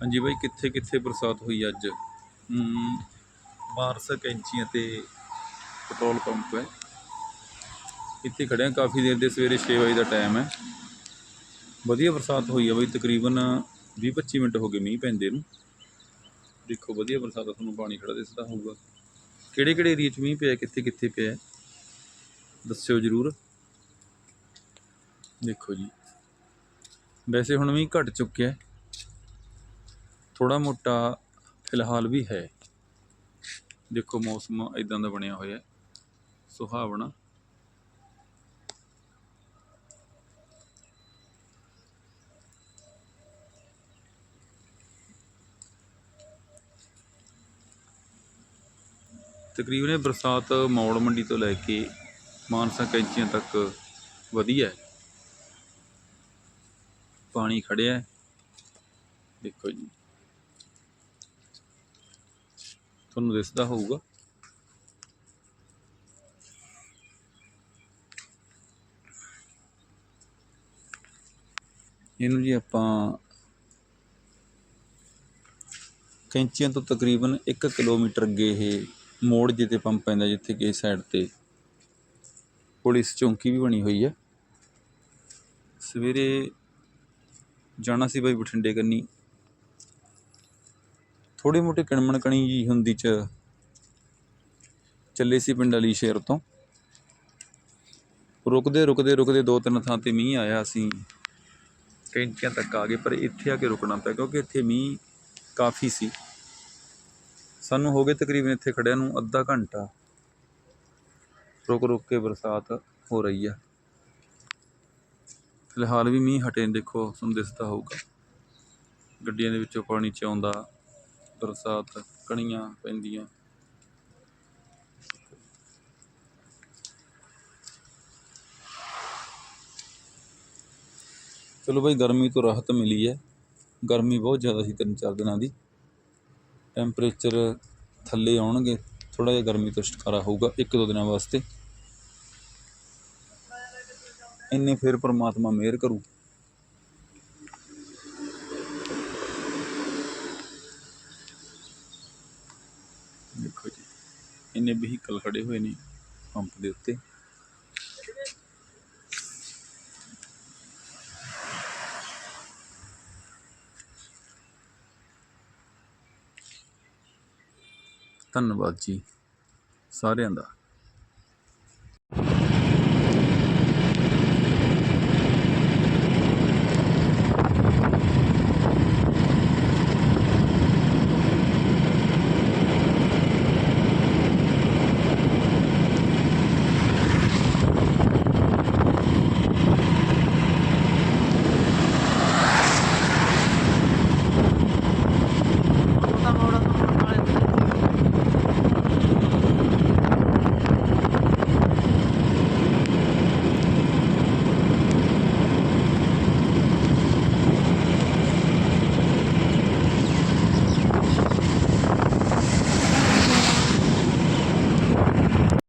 ਹਾਂਜੀ ਬਾਈ ਕਿੱਥੇ ਕਿੱਥੇ ਬਰਸਾਤ ਹੋਈ ਅੱਜ? ਹਮ, ਬਾਰਸਾ ਕੈਂਚੀਆਂ ਤੇ ਪੈਟਰੋਲ ਪੰਪ ਹੈ। ਇੱਥੇ ਖੜੇ ਹਾਂ ਕਾਫੀ ਦੇਰ ਦੇ ਸਵੇਰੇ 6 ਵਜੇ ਦਾ ਟਾਈਮ ਹੈ। ਵਧੀਆ ਬਰਸਾਤ ਹੋਈ ਹੈ ਬਾਈ ਤਕਰੀਬਨ 20-25 ਮਿੰਟ ਹੋ ਗਏ ਮੀਂਹ ਪੈਂਦੇ ਨੂੰ। ਦੇਖੋ ਵਧੀਆ ਬਰਸਾਤ ਆ, ਤੁਹਾਨੂੰ ਪਾਣੀ ਖੜਾ ਦਿਸਦਾ ਹੋਊਗਾ। ਕਿਹੜੇ ਕਿਹੜੇ ਏਰੀਏ 'ਚ ਮੀਂਹ ਪਿਆ ਕਿੱਥੇ ਕਿੱਥੇ ਪਿਆ? ਦੱਸਿਓ ਜਰੂਰ। ਦੇਖੋ ਜੀ ਵੈਸੇ ਹੁਣ ਮੀਂਹ ਘਟ ਚੁੱਕਿਆ। ਹੈ ਮੋਟਾ ਫਿਲਹਾਲ ਵੀ ਹੈ। ਦੇਖੋ, ਮੌਸਮ ਇਦਾਂ ਦਾ ਬਣਿਆ ਹੋਇਆ ਸੁਹਾਵਣਾ। ਤਕਰੀਬਨ ਇਹ ਬਰਸਾਤ ਮੌੜ ਮੰਡੀ ਤੋਂ ਲੈ ਕੇ ਮਾਨਸਾ ਕੈਂਚੀਆਂ ਤੱਕ ਵਧੀਆ ਪਾਣੀ ਖੜਿਆ ਦੇਖੋ ਜੀ। ਤੁਹਾਨੂੰ ਦਿਸਦਾ ਹੋਊਗਾ। ਇਹਨੂੰ ਜੀ ਆਪਾਂ ਕੈਂਚੀਆਂ ਤੋਂ ਤਕਰੀਬਨ 1 ਕਿਲੋਮੀਟਰ ਅੱਗੇ ਇਹ ਮੋੜ ਜਿੱਤੇ ਪੰਪ ਪੈਂਦਾ ਜਿੱਥੇ ਕਿ ਸਾਈਡ ਤੇ ਪੁਲਿਸ ਚੌਂਕੀ ਵੀ ਬਣੀ ਹੋਈ ਹੈ ਸਵੇਰੇ ਜਾਣਾ ਸੀ ਬਾਈ ਬਠਿੰਡੇ ਕੰਨੀ। ਥੋੜੀ ਮੋਟੀ ਕਣਮਣ ਕਣੀ ਜੀ ਹੁੰਦੀ ਚ ਚੱਲੇ ਸੀ ਪਿੰਡ ਵਾਲੀ ਸ਼ਹਿਰ ਤੋਂ। ਰੁਕਦੇ ਰੁਕਦੇ ਰੁਕਦੇ ਦੋ ਤਿੰਨ ਥਾਂ ਤੇ ਮੀਂਹ ਆਇਆ ਅਸੀਂ ਕੈਂਚੀਆਂ ਤੱਕ ਆ ਗਏ, ਪਰ ਇੱਥੇ ਆ ਕੇ ਰੁਕਣਾ ਪਿਆ ਕਿਉਂਕਿ ਇੱਥੇ ਮੀਂਹ ਕਾਫੀ ਸੀ। ਸਾਨੂੰ ਹੋ ਗਏ ਤਕਰੀਬਨ ਇੱਥੇ ਖੜਿਆਂ ਨੂੰ ਅੱਧਾ ਘੰਟਾ। ਰੁਕ ਰੁਕ ਕੇ ਬਰਸਾਤ ਹੋ ਰਹੀ ਆ। ਫਿਲਹਾਲ ਵੀ ਮੀਂਹ ਹਟੇ ਦੇਖੋ ਤੁਹਾਨੂੰ ਦਿਸਦਾ ਹੋਊਗਾ। ਗੱਡੀਆਂ ਦੇ ਵਿੱਚੋਂ ਪਾਣੀ ਚ ਆਉਂਦਾ ਬਰਸਾਤ ਕਣੀਆਂ ਪੈਂਦੀਆਂ। ਚਲੋ ਭਾਈ ਗਰਮੀ ਤੋਂ ਰਾਹਤ ਮਿਲੀ ਹੈ। ਗਰਮੀ ਬਹੁਤ ਜ਼ਿਆਦਾ ਸੀ ਤਿੰਨ ਚਾਰ ਦਿਨਾਂ ਦੀ। ਟੈਂਪਰੇਚਰ ਥੱਲੇ ਆਉਣਗੇ ਥੋੜਾ ਜਿਹਾ ਗਰਮੀ ਤੋਂ ਛੁਟਕਾਰਾ ਹੋਊਗਾ ਇੱਕ ਦੋ ਦਿਨਾਂ ਵਾਸਤੇ। ਇੰਨੇ ਫਿਰ ਪ੍ਰਮਾਤਮਾ ਮਿਹਰ ਕਰੂ ਦੇਖੋ ਜੀ ਇੰਨੇ ਵਹੀਕਲ ਖੜੇ ਹੋਏ ਨੇ ਪੰਪ ਦੇ ਉੱਤੇ। ਧੰਨਵਾਦ ਜੀ ਸਾਰਿਆਂ ਦਾ।